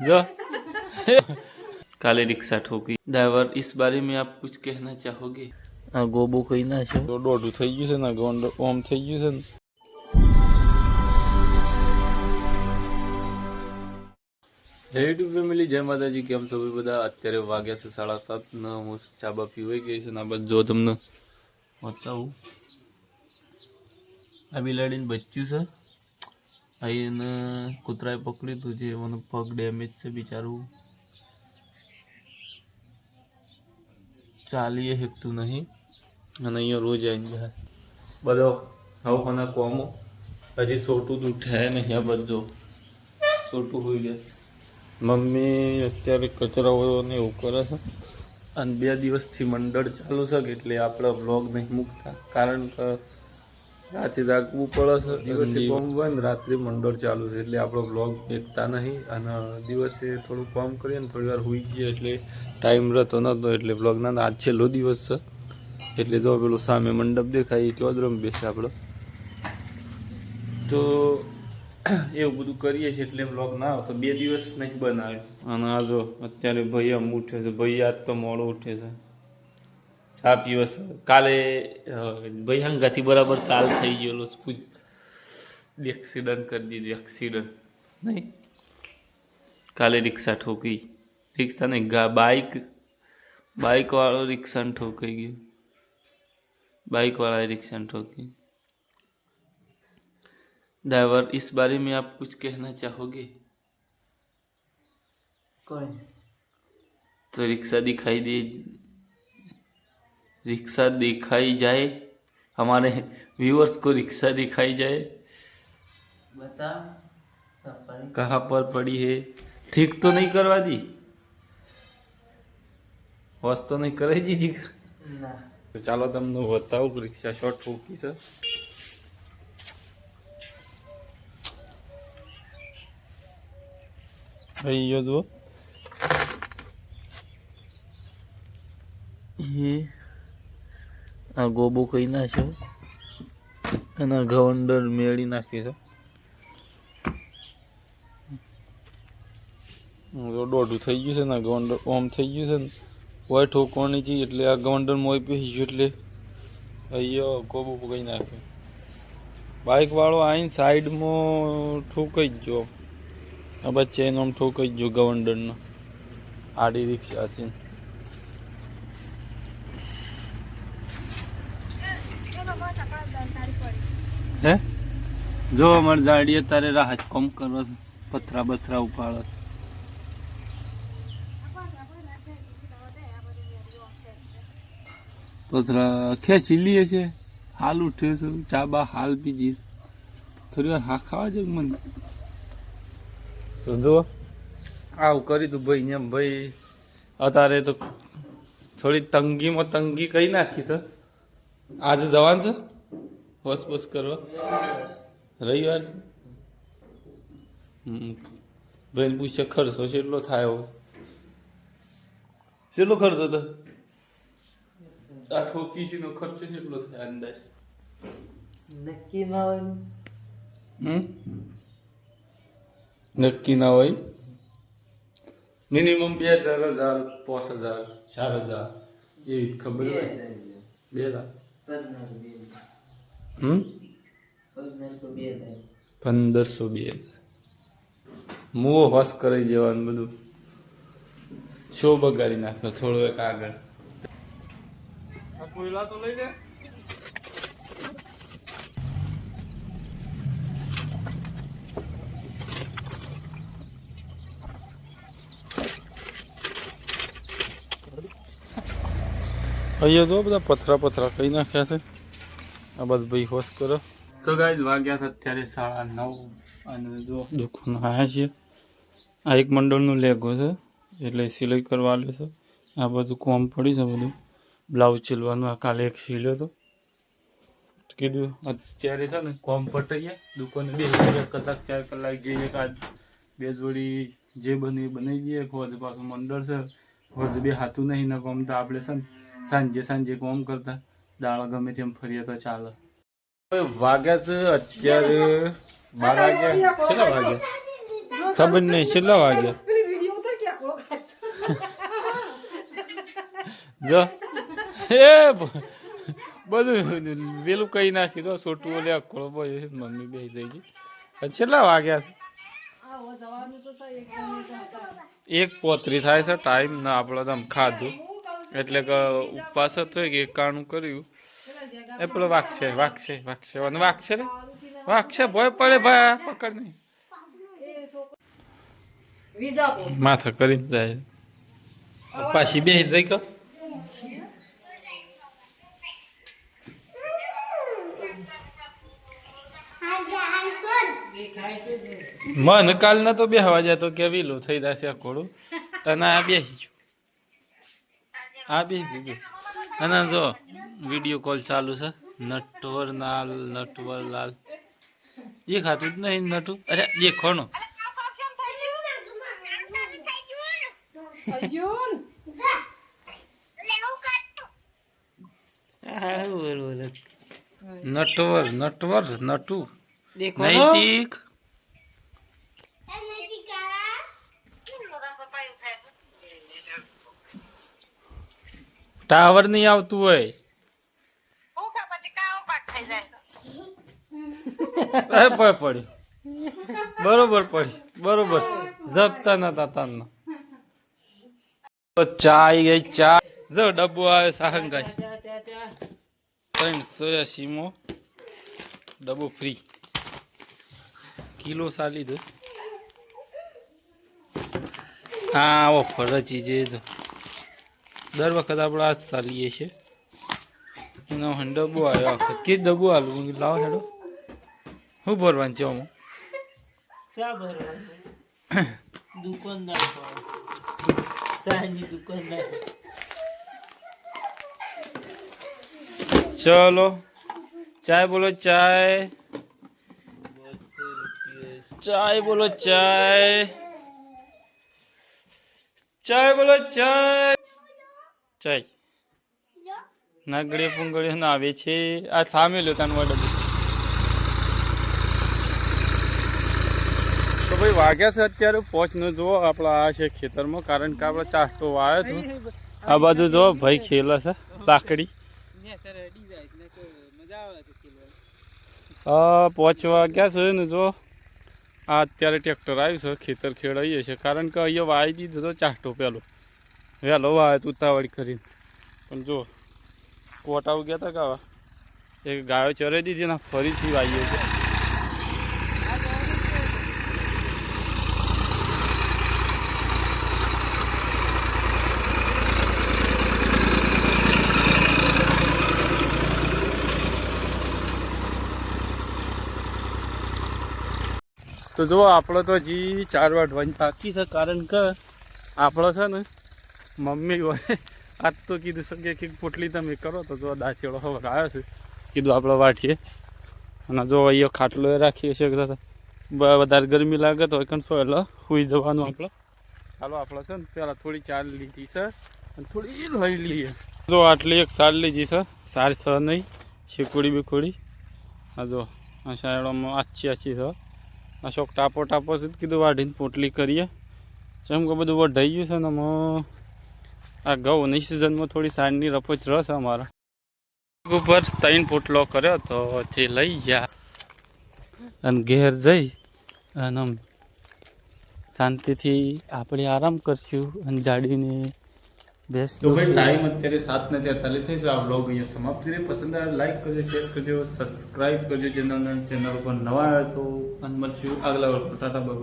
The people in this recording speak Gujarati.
जो काले रिक्शा ठोकी ड्राइवर इस बारे में आप कुछ कहना चाहोगे આ ગોબો કઈ ના છો તો દોઢું થઈ ગયું છે ને ગોંડ ઓમ થઈ ગયું છે ને હે યુટ્યુબ ફેમિલી જય માતાજી કેમ છો ભાઈ બધા અત્યારે વાગ્યા છે સાડા સાત ને હું ચા બા પીવાઈ ગઈ છે ને આ બધું જો તમને બતાવું આ બિલાડીને બચ્યું છે અહીં એને કૂતરાએ પકડી તું જે મને પગ ડેમેજ છે બિચારું ચાલીએ હેકતું નહીં. અને અહીંયા રોજ આવીને જાય. બધો હવે મને કોમો? હજી સોટું તો ઉઠાય નહીં આ બધો. સોટું હોઈ ગયા. મમ્મી અત્યારે કચરાઓ ને એવું કરે છે. અને બે દિવસથી મંડળ ચાલુ છે કે એટલે આપણે વ્લોગ નહીં મૂકતા. કારણ કે રાતે જાગવું પડે છે. દિવસે કોમ બંધ રાત્રે મંડળ ચાલુ છે એટલે આપણો વ્લોગ એકતા નહીં. અને દિવસે થોડું કોમ કરીએ ને થોડી વાર હોઈ ગયા એટલે ટાઈમ રહેતો નહોતો એટલે બ્લોગના આજ છેલ્લો દિવસ છે. એટલે જો પેલું સામે મંડપ દેખાય એ ચોદરમ બેસે આપણો તો એવું બધું કરીએ છીએ એટલે બ્લોગ ના આવે. તો બે દિવસ નહીં બનાવે. અને આ જો અત્યારે ભૈયા ઉઠે છે. ભૈયા આજ તો મોડો ઉઠે છે. ચા પીવે છે કાલે અ, ભાઈ હંગાથી બરાબર કાલ થઈ ગયેલો એક્સિડન્ટ કરી દીધું એક્સિડન્ટ નહીં કાલે રિક્ષા ઠોકી રિક્ષા નહીં ગા બાઇક બાઇક વાળો રિક્ષાને ઠોકાઈ ગયો बाइक वाला है रिक्शा ठोकी ड्राइवर इस बारे में आप कुछ कहना चाहोगे कोई तो रिक्शा दिखाई दे रिक्शा दिखाई जाए हमारे व्यूअर्स को रिक्शा दिखाई जाए बता सब पढ़े कहाँ पर पड़ी है ठीक तो नहीं करवा दी वॉश तो नहीं कराई दीजिएगा ना તો ચાલો તમને બતાવું કે રિક્ષા શોર્ટ ઠોકી છે ભાઈ યો જુઓ એ આ ગોબો કહી નાખ્યો. એના ગવંડર મેળી નાખી છે. દોઢું થઈ ગયું છે ને ગવંડર ઓમ થઈ ગયું છે ને. હોય ઠોકવાની છે એટલે આ ગવંડર મોય પી ગયું એટલે અહીંયા ગોબો કહી નાખ્યું. બાઇક વાળો આવીને સાઈડમાં ઠોકાઈ ગયો. આ બચ્ચે એનો ઠોકાઈ ગયો ગવંડરનો આડી રિક્ષા હતી હે? જો અમારે જાડીએ તારે રાહત કોમ કરો પથરા બથરા ઉપાડો. પથરા ખેંચી લઈએ છે. હાલ ઉઠ્યો છું. ચા બા હાલ પીજી થોડી વાર હા ખાવા જ મને. તો જો, આવું કરી તું ભાઈ એમ ભાઈ, અત્યારે તો થોડી તંગીમાં તંગી કઈ નાખી છે. આજે જવાનું છે? હોસ બસ કરવા રવિવાર છે? બેન પૂછે ખર્ચો કેટલો થાય એવો કેટલો ખર્ચો તો આ ઠોકી નો ખર્ચો કેટલો થાય અંદાજ? નક્કી ના હોય હમ? નક્કી ના હોય? મિનિમમ બે હજાર હજાર પાંચ હજાર ચાર હજાર એવી ખબર હોય. બે લાખ. હમ? પંદરસો બે પંદરસો હોશ કરી જવાનું બધું. શો બગાડી નાખ્યો થોડો એક આગળ. આ તો લઈ લે. અહીંયા તો બધા પથરા પથરા કઈ નાખ્યા છે. આ બસ ભાઈ હોશ કરો. તો ગાઈઝ વાગ્યા છે અત્યારે સાડા નવ અને જો દુકાન આવ્યા છીએ આ એક મંડળનું લેગો છે એટલે સિલાઈ કરવા આવ્યો છે. આ બધું કોમ પડી છે બધું. બ્લાઉઝ ચીલવાનું આ કાલે એક સીલ્યો હતો. કીધું અત્યારે છે ને કોમ પટાઈએ દુકાને બે કલાક ચાર કલાક જઈએ કાં બે જોડી જે બને એ બનાવી દઈએ. હોજ પાછું મંડળ છે. હોજ બે હાથું નહીં ને કોમ તો આપણે છે ને સાંજે સાંજે કોમ કરતા. દાળ ગમે તેમ ફરીએ તો ચાલે. હવે વાગ્યા છે અત્યારે બાર વાગ્યા. છેલ્લા વાગ્યા. ખબર નહીં છેલ્લા વાગ્યા. જો. એ બધું વેલું કહી નાખી દો છોટું ઓલે અખોળો બોય મમ્મી બે થઈ ગઈ છેલ્લા વાગ્યા છે. આવો જવાનું તો થાય એકદમ એકદમ. એક પોતરી થાય છે ટાઈમ ના આપણે તો આમ ખાધું. એટલે કે ઉપવાસ હતો કે એકાણું કર્યું. એ પેલો વાગશે વાગશે વાગશે અને વાગશે રે? વાગશે ભય પડે ભાઈ પકડ નહીં. માથા કરી જાય. પાછી બે જઈ કહો મન કાલ ના તો બેહવા જાય તો કે વેલું થઈ જશે કોડું અને આ બેસી ગયું. આ બેસી ગયું અને જો વીડિયો કોલ ચાલુ છે. નટવર લાલ નટવર લાલ. એ ખાતું જ નહીં નટું. અરે એ ખોણું નટવર નટવર નટુ. નૈતિક. ટાવર નહીં આવતું હોય. એ પડ પડી. બરોબર પડી. બરોબર. જપતા નતા તારના તો ચા આવી ગઈ ચા. જો ડબ્બો આવે સાહંગાઈ સોયા સીમો. ડબ્બો ફ્રી કિલો સાલી દો. હા ઓફર જ. છે તો દર વખત આપણે આ જ ચાલીએ છીએ. એનો ડબ્બો આવ્યો આ વખત. કે ડબ્બો આલું. લાવો હેડો. શું ભરવાનું છે હું શા દુકાનદાર સાંજની દુકાનદાર. ચલો. ચાય બોલો ચાય. ચાય બોલો ચાય. ચાય બોલો ચાય. ચાય નગડી પુંગળીઓ ના આવે છે. આ સામે લો તને ડબ્બો તો ભાઈ વાગ્યા છે અત્યારે પોચ નો જુઓ આપણા આ છે ખેતરમાં કારણ કે આપણે ચાસ્તો વાયો હતો આ બાજુ જો ભાઈ ખેલે છે લાકડી. પહોંચવા ગયા વાગ્યા છે ને જો આ અત્યારે ટ્રેક્ટર આવ્યું છે ખેતર ખેડાઈએ છે કારણ કે અહીંયા વાવી દીધો તો ચાસ્ટો પેલો. વહેલો આવે ઉતાવળ કરીને પણ જો, કોટા ગયા હતા કાવા એક ગાયો ચરે દીધી ને ફરીથી વાઈએ છે. તો જો, આપણો તો હજી ચાર વાટવાની બાકી છે કારણ કે આપણો છે ને મમ્મી હોય આજ તો કીધું શકે કે પોટલી તમે કરો. તો જો દાચેડો હવે આવ્યો છે કીધું આપણે વાટીએ અને જો અહીંયા ખાટલો એ રાખીએ છીએ વધારે ગરમી લાગે તો કંસો એટલે સુઈ જવાનું આપણે. ચાલો આપણે છે ને પહેલાં થોડી ચાલ લીધી છે અને થોડી લઈ લઈએ. જો આટલી એક સાર લીધી છે સાર છે નહીં શીકુડી બીકુડી. આ જો આ સાયડોમાં આછી આછી છે. અશોક ટાપો ટાપો છે કીધું વાઢીને પોટલી કરીએ. જેમ કે બધું વઢાઈ ગયું છે ને આ ઘઉંની સિઝનમાં થોડી સાંજની રપોચ રસ અમારો. ઉપર ત્રણ પોટલો કર્યો તો જે લઈ ગયા. અને ઘેર જઈ અને આમ શાંતિથી આપણે આરામ કરશું અને જાડીને બેસ્ટ તો ભાઈ ટાઈમ અત્યારે સાત ને તેતાલીસ થઈ છે. આ બ્લોગ અહીંયા સમાપ્ત કરીએ. પસંદ આવે લાઈક કરજો શેર કરજો સબસ્ક્રાઈબ કરજો ચેનલ ચેનલ ઉપર નવા આવે તો અને મળશું આગલા ટાટા બાય